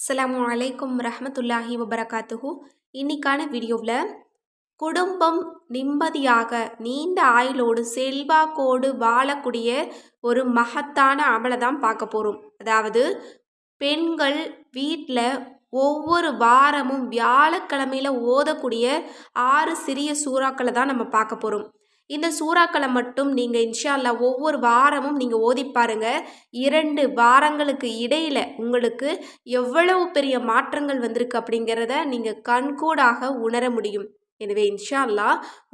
அஸ்லாம் அலைக்கும் ரஹமத்துல்லாஹி வபரகாத்துஹு. இன்னைக்கான வீடியோவில் குடும்பம் நிம்மதியாக நீண்ட ஆயுளோடு செல்வாக்கோடு வாழக்கூடிய ஒரு மகத்தான அமலை தான் பார்க்க போகிறோம் அதாவது பெண்கள் வீட்டில் ஒவ்வொரு வாரமும் வியாழக்கிழமையில் ஓதக்கூடிய ஆறு சிறிய சூறாக்களை தான் நம்ம பார்க்க போகிறோம் இந்த சூறாக்களை மட்டும் நீங்கள் இன்ஷால்லா ஒவ்வொரு வாரமும் நீங்கள் ஓதி பாருங்க. இரண்டு வாரங்களுக்கு இடையில் உங்களுக்கு எவ்வளவு பெரிய மாற்றங்கள் வந்திருக்கு அப்படிங்கிறத நீங்கள் கண்கூடாக உணர முடியும். எனவே இன்ஷா அல்லா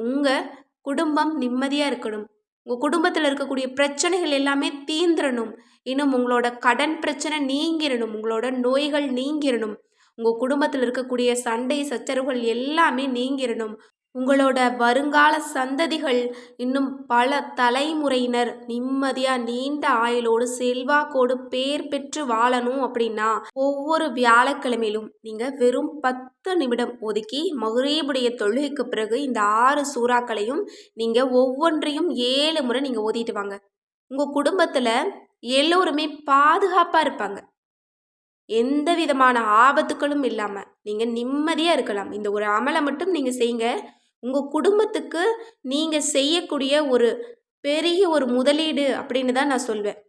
உங்கள் குடும்பம் நிம்மதியாக இருக்கணும். உங்கள் குடும்பத்தில் இருக்கக்கூடிய பிரச்சனைகள் எல்லாமே தீந்துடணும் இன்னும் உங்களோட கடன் பிரச்சனை நீங்கிடணும் உங்களோட நோய்கள் நீங்கிடணும் உங்கள் குடும்பத்தில் இருக்கக்கூடிய சண்டை சச்சரவுகள் எல்லாமே நீங்கிடணும் உங்களோட வருங்கால சந்ததிகள் இன்னும் பல தலைமுறையினர் நிம்மதியாக நீண்ட ஆயுளோடு செல்வாக்கோடு பேர் பெற்று வாழணும் அப்படின்னா ஒவ்வொரு வியாழக்கிழமையிலும் நீங்கள் வெறும் பத்து நிமிடம் ஒதுக்கி மகுரேபுடைய தொழுகைக்கு பிறகு இந்த ஆறு சூறாக்களையும் நீங்கள் ஒவ்வொன்றையும் ஏழு முறை நீங்கள் ஓதிட்டு வாங்க. உங்கள் குடும்பத்தில் எல்லோருமே பாதுகாப்பாக இருப்பாங்க. எந்த விதமான ஆபத்துக்களும் இல்லாமல் நீங்கள் நிம்மதியாக இருக்கலாம். இந்த ஒரு அமலை மட்டும் நீங்கள் செய்யுங்க உங்கள் குடும்பத்துக்கு நீங்கள் செய்யக்கூடிய ஒரு பெரிய ஒரு முதலீடு அப்படின்னு தான் நான் சொல்வேன்.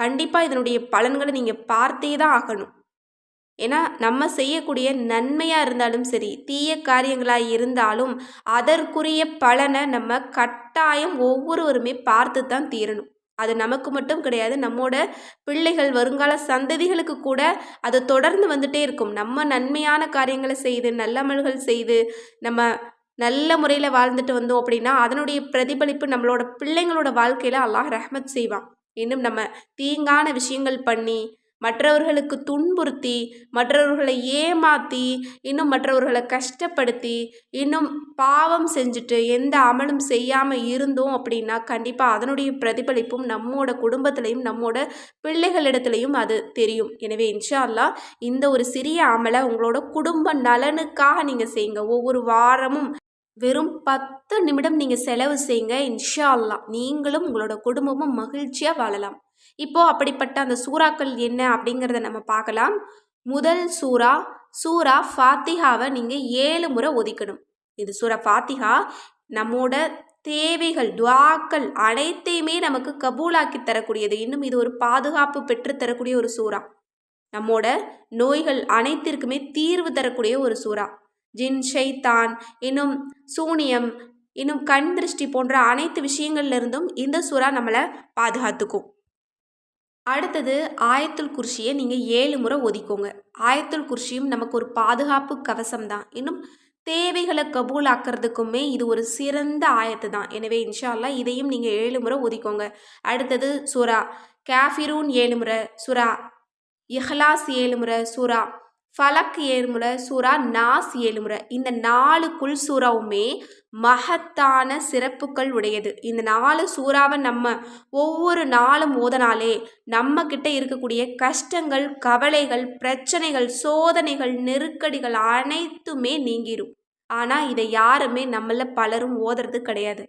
கண்டிப்பாக இதனுடைய பலன்களை நீங்கள் பார்த்தே தான் ஆகணும். ஏன்னா நம்ம செய்யக்கூடிய நன்மையாக இருந்தாலும் சரி தீய காரியங்களாக இருந்தாலும் அதற்குரிய பலனை நம்ம கட்டாயம் ஒவ்வொருவருமே பார்த்து தான் தீரணும். அது நமக்கு மட்டும் கிடையாது நம்மோட பிள்ளைகள் வருங்கால சந்ததிகளுக்கு கூட அது தொடர்ந்து வந்துட்டே இருக்கும். நம்ம நன்மையான காரியங்களை செய்து நல்லமல்கள் செய்து நம்ம நல்ல முறையில் வாழ்ந்துட்டு வந்தோம் அப்படின்னா அதனுடைய பிரதிபலிப்பு நம்மளோட பிள்ளைங்களோட வாழ்க்கையில் அல்லாஹ் ரஹ்மத் செய்வான். இன்னும் நம்ம தீங்கான விஷயங்கள் பண்ணி மற்றவர்களுக்கு துன்புறுத்தி மற்றவர்களை ஏமாற்றி இன்னும் மற்றவர்களை கஷ்டப்படுத்தி இன்னும் பாவம் செஞ்சுட்டு எந்த அமலும் செய்யாமல் இருந்தோம் அப்படின்னா கண்டிப்பாக அதனுடைய பிரதிபலிப்பும் நம்மோட குடும்பத்திலையும் நம்மோட பிள்ளைகளிடத்துலையும் அது தெரியும். எனவே இன்ஷா அல்லா இந்த ஒரு சிறிய அமலை உங்களோட குடும்ப நலனுக்காக நீங்கள் செய்யுங்க. ஒவ்வொரு வாரமும் வெறும் பத்து நிமிடம் நீங்கள் செலவு செய்யுங்க இன்ஷா அல்லா நீங்களும் உங்களோட குடும்பமும் மகிழ்ச்சியாக வாழலாம். இப்போது அப்படிப்பட்ட அந்த சூறாக்கள் என்ன அப்படிங்கிறத நம்ம பார்க்கலாம். முதல் சூறா சூறா ஃபாத்திஹாவை நீங்கள் ஏழு முறை ஒதுக்கணும். இது சூறா ஃபாத்திஹா நம்மோட தேவைகள் துவாக்கள் அனைத்தையுமே நமக்கு கபூலாக்கி தரக்கூடியது. இன்னும் இது ஒரு பாதுகாப்பு பெற்று தரக்கூடிய ஒரு சூறா. நம்மோட நோய்கள் அனைத்திற்குமே தீர்வு தரக்கூடிய ஒரு சூறா. ஜின் ஷைத்தான் இன்னும் சூனியம் இன்னும் கண் திருஷ்டி போன்ற அனைத்து விஷயங்கள்லேருந்தும் இந்த சுறா நம்மளை பாதுகாத்துக்கும். அடுத்தது ஆயத்துல் குர்ஷியை நீங்கள் ஏழு முறை ஒதிக்கோங்க. ஆயத்துல் குர்ஷியும் நமக்கு ஒரு பாதுகாப்பு கவசம் தான். இன்னும் தேவைகளை கபூல் ஆக்கிறதுக்குமே இது ஒரு சிறந்த ஆயத்து தான். எனவே இன்ஷால்லா இதையும் நீங்கள் ஏழு முறை ஒதிக்கோங்க. அடுத்தது சுறா. கேஃபிரூன் ஏழு முறை சுறா. இஹ்லாஸ் ஏழு முறை சுறா. ஃபலக் ஏழுமுறை சூறா நாஸ் ஏழுமுறை. இந்த நாலு குல் சூறாவுமே மகத்தான சிறப்புகள் உடையது. இந்த நாலு சூறாவை நம்ம ஒவ்வொரு நாளும் ஓதனாலே நம்ம கிட்ட இருக்கக்கூடிய கஷ்டங்கள் கவலைகள் பிரச்சனைகள் சோதனைகள் நெருக்கடிகள் அனைத்துமே நீங்கிரும். ஆனால் இதை யாருமே நம்மள பலரும் ஓதுறது கிடையாது.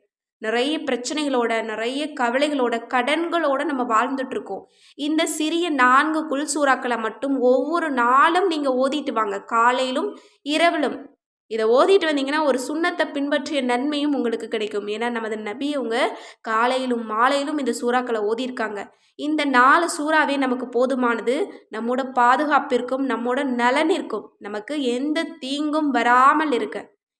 நிறைய பிரச்சனைகளோட நிறைய கவலைகளோட கடன்களோட நம்ம வாழ்ந்துட்டுருக்கோம். இந்த சிறிய நான்கு குல் சூறாக்களை மட்டும் ஒவ்வொரு நாளும் நீங்கள் ஓதிட்டு வாங்க. காலையிலும் இரவிலும். இதை ஓதிட்டு வந்தீங்கன்னா ஒரு சுண்ணத்தை பின்பற்றிய நன்மையும் உங்களுக்கு கிடைக்கும். ஏன்னா நமது நபி அவங்க காலையிலும் மாலையிலும் இந்த சூறாக்களை ஓதியிருக்காங்க. இந்த நாலு சூறாவே நமக்கு போதுமானது. நம்மோட பாதுகாப்பிற்கும் நம்மோட நலனிற்கும் நமக்கு எந்த தீங்கும் வராமல் இருக்க.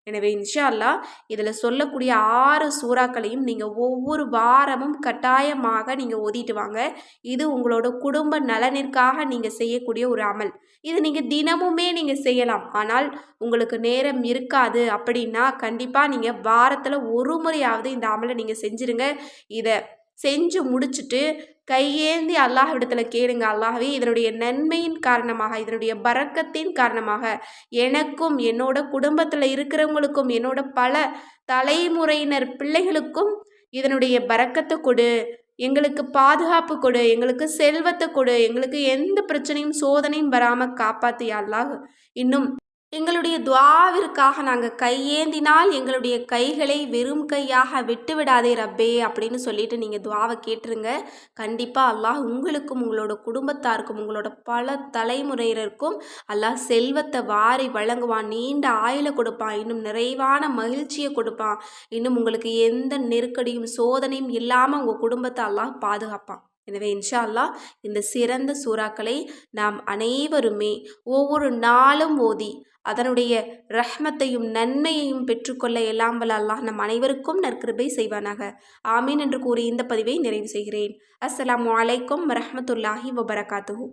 எனவே இன்ஷா அல்லா இதில் சொல்லக்கூடிய ஆறு சூறாக்களையும் நீங்கள் ஒவ்வொரு வாரமும் கட்டாயமாக நீங்கள் ஓதிட்டு வாங்க. இது உங்களோட குடும்ப நலனிற்காக நீங்கள் செய்யக்கூடிய ஒரு அமல். இது நீங்கள் தினமுமே நீங்கள் செய்யலாம். ஆனால் உங்களுக்கு நேரம் இருக்காது அப்படின்னா கண்டிப்பாக நீங்கள் வாரத்தில் ஒரு முறையாவது இந்த அமலை நீங்கள் செஞ்சுருங்க. இதை செஞ்சு முடிச்சுட்டு கையேந்தி அல்லாஹ்விடத்தில் கேளுங்க. அல்லாஹ்வே இதனுடைய நன்மையின் காரணமாக இதனுடைய பறக்கத்தின் காரணமாக எனக்கும் என்னோட குடும்பத்தில் இருக்கிறவங்களுக்கும் என்னோட பல தலைமுறையினர் பிள்ளைகளுக்கும் இதனுடைய பறக்கத்தை கொடு. எங்களுக்கு பாதுகாப்பு கொடு. எங்களுக்கு செல்வத்தை கொடு. எங்களுக்கு எந்த பிரச்சனையும் சோதனையும் வராமல் காப்பாற்றி அல்லாஹ். இன்னும் எங்களுடைய துவாவிற்காக நாங்கள் கையேந்தினால் எங்களுடைய கைகளை வெறும் கையாக விட்டு விடாதே ரப்பே அப்படின்னு சொல்லிட்டு நீங்கள் துவாவை கேட்டுருங்க. கண்டிப்பாக அல்லாஹ் உங்களுக்கும் உங்களோட குடும்பத்தாருக்கும் உங்களோட பல தலைமுறையினருக்கும் அல்லாஹ் செல்வத்தை வாரி வழங்குவான். நீண்ட ஆயுளை கொடுப்பான். இன்னும் நிறைவான மகிழ்ச்சியை கொடுப்பான். இன்னும் உங்களுக்கு எந்த நெருக்கடியும் சோதனையும் இல்லாமல் உங்கள் குடும்பத்தை அல்லாஹ் பாதுகாப்பான். எனவே இன்ஷா அல்லாஹ் இந்த சிறந்த சூறாக்களை நாம் அனைவருமே ஒவ்வொரு நாளும் ஓதி அதனுடைய ரஹ்மத்தையும் நன்மையையும் பெற்றுக்கொள்ள எல்லாம் வல்ல அல்லாஹ் நம் அனைவருக்கும் நற்கிருபை செய்வானாக. ஆமீன் என்று கூறி இந்த பதிவை நிறைவு செய்கிறேன். அஸ்ஸலாம் அலைக்கும் வரஹமத்துல்லாஹி வபரகாத்துஹூ.